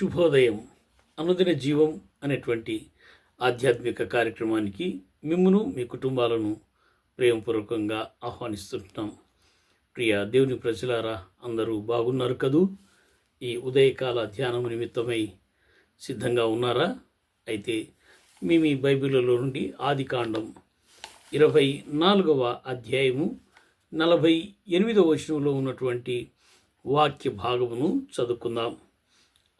శుభోదయం. అనుదిన జీవం అనేటువంటి ఆధ్యాత్మిక కార్యక్రమానికి మిమ్మును మీ కుటుంబాలను ప్రేమపూర్వకంగా ఆహ్వానిస్తుంటున్నాం. ప్రియ దేవుని ప్రజలారా అందరూ బాగున్నారు కదూ? ఈ ఉదయకాల ధ్యానం నిమిత్తమై సిద్ధంగా ఉన్నారా? అయితే మీ మీ బైబిల్లో నుండి ఆది కాండం ఇరవై నాలుగవ అధ్యాయము నలభై ఎనిమిదవ వచనంలో ఉన్నటువంటి వాక్య భాగమును చదువుకుందాం.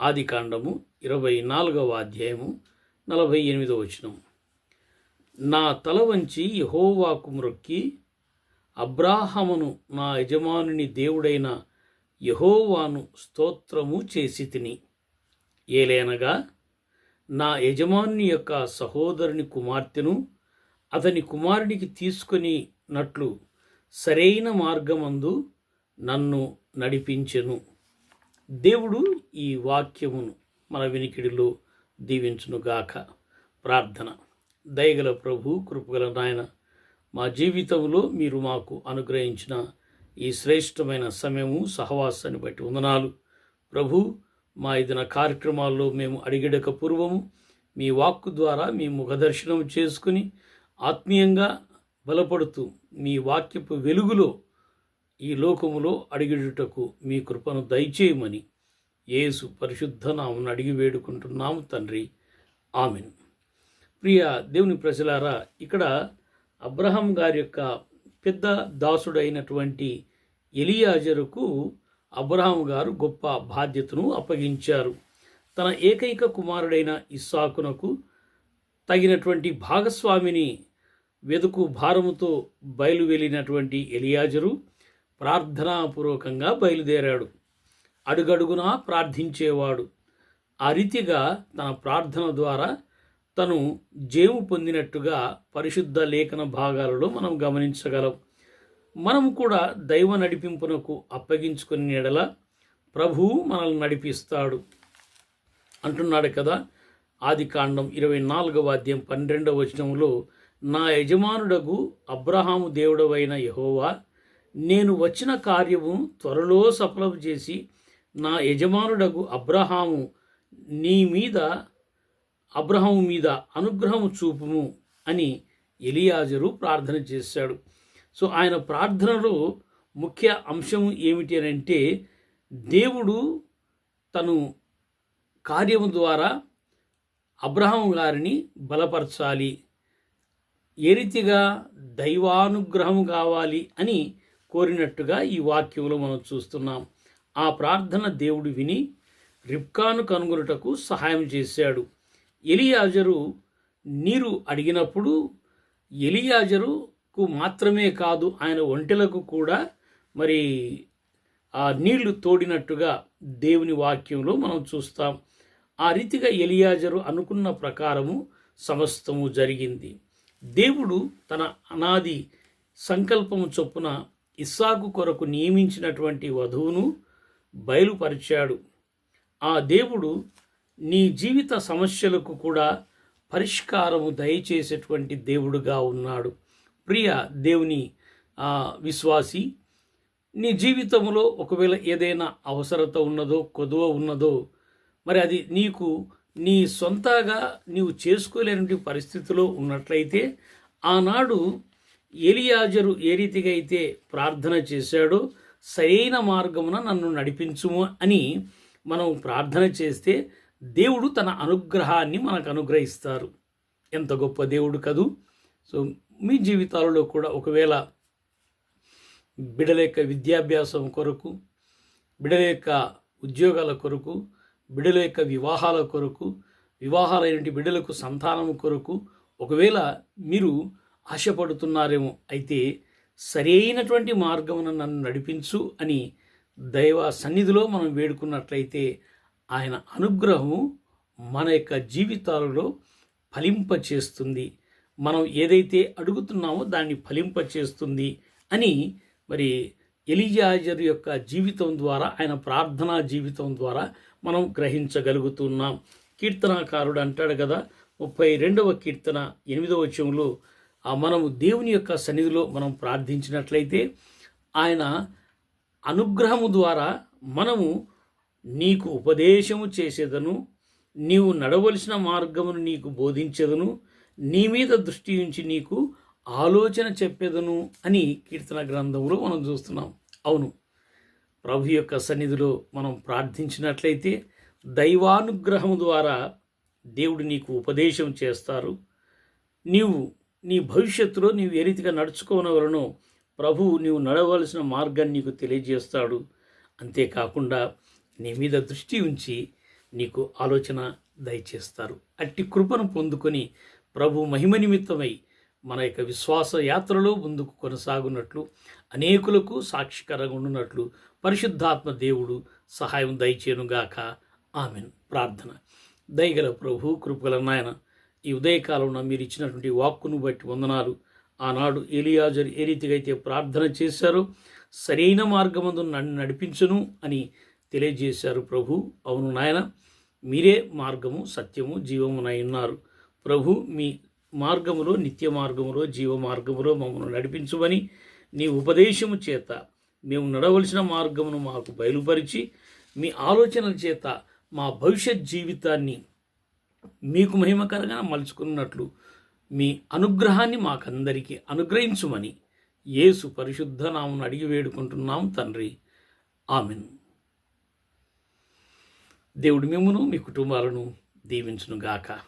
ఆది కాండము ఇరవై నాలుగవ అధ్యాయము నలభై ఎనిమిదవ వచనం. నా తల వంచి యహోవాకు మ్రొక్కి అబ్రాహమును నా యజమానుని దేవుడైన యహోవాను స్తోత్రము చేసి తిని. ఏలేనగా నా యజమానుని యొక్క సహోదరుని కుమార్తెను అతని కుమారునికి తీసుకొని నట్లు సరైన మార్గమందు నన్ను నడిపించెను. దేవుడు ఈ వాక్యమును మన వినికిడిలో దీవించునుగాక. ప్రార్థన. దయగల ప్రభు కృపగల నాయన మా జీవితంలో మీరు మాకు అనుగ్రహించిన ఈ శ్రేష్టమైన సమయము సహవాసాన్ని బట్టి వందనాలు. ప్రభు మా ఇదిన కార్యక్రమాల్లో మేము అడిగడక పూర్వము మీ వాక్కు ద్వారా మీ ముఖదర్శనం చేసుకుని ఆత్మీయంగా బలపడుతూ మీ వాక్యపు వెలుగులో ఈ లోకములో అడిగిడుటకు మీ కృపను దయచేయమని యేసు పరిశుద్ధ నామను అడిగి వేడుకుంటున్నాము తండ్రి. ఆమెన్. ప్రియ దేవుని ప్రజలారా ఇక్కడ అబ్రహం గారి యొక్క పెద్ద దాసుడైనటువంటి ఎలియాజరుకు అబ్రహాం గారు గొప్ప బాధ్యతను అప్పగించారు. తన ఏకైక కుమారుడైన ఇస్సాకునకు తగినటువంటి భాగస్వామిని వెదుకు భారముతో బయలువెళ్ళినటువంటి ఎలియాజరు ప్రార్థనాపూర్వకంగా బయలుదేరాడు. అడుగడుగునా ప్రార్థించేవాడు. ఆ రీతిగా తన ప్రార్థన ద్వారా తను జేము పొందినట్టుగా పరిశుద్ధ లేఖన భాగాలలో మనం గమనించగలం. మనం కూడా దైవ నడిపింపునకు అప్పగించుకుని ఎడల ప్రభువు మనల్ని నడిపిస్తాడు. అంటున్నాడు కదా ఆది కాండం ఇరవై నాలుగవ అధ్యాయం పన్నెండవ వచనంలో నా యజమానుడగు అబ్రహాము దేవుడవైన యహోవా నేను వచ్చిన కార్యము త్వరలో సఫలం చేసి నా యజమానుడగు అబ్రహాము నీ మీద అబ్రహం మీద అనుగ్రహము చూపుము అని ఎలియాజరు ప్రార్థన చేశాడు. సో ఆయన ప్రార్థనలో ముఖ్య అంశం ఏమిటి అని అంటే దేవుడు తను కార్యము ద్వారా అబ్రహం గారిని బలపరచాలి. ఏ రీతిగా దైవానుగ్రహం కావాలి అని కోరినట్టుగా ఈ వాక్యంలో మనం చూస్తున్నాం. ఆ ప్రార్థన దేవుడు విని రిప్కాను కనుగొనుటకు సహాయం చేశాడు. ఎలియాజరు నీరు అడిగినప్పుడు ఎలియాజరుకు మాత్రమే కాదు ఆయన ఒంటెలకు కూడా మరి ఆ నీళ్ళు తోడినట్టుగా దేవుని వాక్యంలో మనం చూస్తాం. ఆ రీతిగా ఎలియాజరు అనుకున్న ప్రకారము సమస్తము జరిగింది. దేవుడు తన అనాది సంకల్పము చొప్పున ఇస్సాకు కొరకు నియమించినటువంటి వధువును బయలుపరిచాడు. ఆ దేవుడు నీ జీవిత సమస్యలకు కూడా పరిష్కారము దయచేసేటువంటి దేవుడుగా ఉన్నాడు. ప్రియ దేవుని విశ్వాసి నీ జీవితంలో ఒకవేళ ఏదైనా అవసరత ఉన్నదో కొదువ ఉన్నదో మరి అది నీకు నీ సొంతగా నీవు చేసుకోలేని పరిస్థితిలో ఉన్నట్లయితే ఆనాడు ఎలియాజరు ఏ రీతిగా అయితే ప్రార్థన చేశాడో సరైన మార్గమున నన్ను నడిపించుము అని మనం ప్రార్థన చేస్తే దేవుడు తన అనుగ్రహాన్ని మనకు అనుగ్రహిస్తారు. ఎంత గొప్ప దేవుడు కదూ! సో మీ జీవితాలలో కూడా ఒకవేళ బిడల యొక్క విద్యాభ్యాసం కొరకు బిడల యొక్క ఉద్యోగాల కొరకు బిడల యొక్క వివాహాల కొరకు వివాహాలైనటువంటి బిడలకు సంతానం కొరకు ఒకవేళ మీరు ఆశపడుతున్నారేమో. అయితే సరైనటువంటి మార్గమున నన్ను నడిపించు అని దైవ సన్నిధిలో మనం వేడుకున్నట్లయితే ఆయన అనుగ్రహము మన యొక్క జీవితాలలో ఫలింపచేస్తుంది. మనం ఏదైతే అడుగుతున్నామో దాన్ని ఫలింపచేస్తుంది అని మరి ఎలిజాజర్ యొక్క జీవితం ద్వారా ఆయన ప్రార్థనా జీవితం ద్వారా మనం గ్రహించగలుగుతున్నాం. కీర్తనాకారుడు అంటాడు కదా ముప్పై రెండవ కీర్తన ఎనిమిదవ వచ్చంలో మనము దేవుని యొక్క సన్నిధిలో మనం ప్రార్థించినట్లయితే ఆయన అనుగ్రహము ద్వారా మనము నీకు ఉపదేశము చేసేదను నీవు నడవలసిన మార్గమును నీకు బోధించేదను నీ మీద దృష్టి ఉంచి నీకు ఆలోచన చెప్పేదను అని కీర్తన గ్రంథంలో మనం చూస్తున్నాం. అవును ప్రభు యొక్క సన్నిధిలో మనం ప్రార్థించినట్లయితే దైవానుగ్రహం ద్వారా దేవుడు నీకు ఉపదేశం చేస్తారు. నీవు నీ భవిష్యత్తులో నీవు ఏ రీతిగా నడుచుకోనవలనో ప్రభువు నీవు నడవలసిన మార్గాన్ని నీకు తెలియజేస్తాడు. అంతేకాకుండా నీ మీద దృష్టి ఉంచి నీకు ఆలోచన దయచేస్తారు. అట్టి కృపను పొందుకొని ప్రభు మహిమ నిమిత్తమై మన యొక్క విశ్వాస యాత్రలో ముందుకు కొనసాగున్నట్లు అనేకులకు సాక్షికరంగా ఉన్నట్లు పరిశుద్ధాత్మ దేవుడు సహాయం దయచేనుగాక ఆమెన్. ప్రార్థన. దయగల ప్రభు కృపగల నాయన ఈ ఉదయకాలంలో మీరు ఇచ్చినటువంటి వాక్కును బట్టి వందనాలు. ఆనాడు ఏలియాజర్ ఏ రీతిగా అయితే ప్రార్థన చేశారో సరైన మార్గమందు నన్ను నడిపించును అని తెలియజేశారు ప్రభు. అవును నాయన మీరే మార్గము సత్యము జీవమునై ఉన్నారు ప్రభు మీ మార్గములో నిత్య మార్గములో జీవ మార్గములో మమ్మల్ని నడిపించుమని నీ ఉపదేశము చేత మేము నడవలసిన మార్గమును మాకు బయలుపరిచి మీ ఆలోచనల చేత మా భవిష్యత్ జీవితాన్ని మీకు మహిమకరంగా మలుచుకున్నట్లు మీ అనుగ్రహాన్ని మాకందరికీ అనుగ్రహించుమని యేసు పరిశుద్ధ నామను అడిగి వేడుకుంటున్నాం తండ్రి. ఆమెన్. దేవుడు మిమ్మును మీ కుటుంబాలను దీవించునుగాక.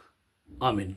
ఆమెన్.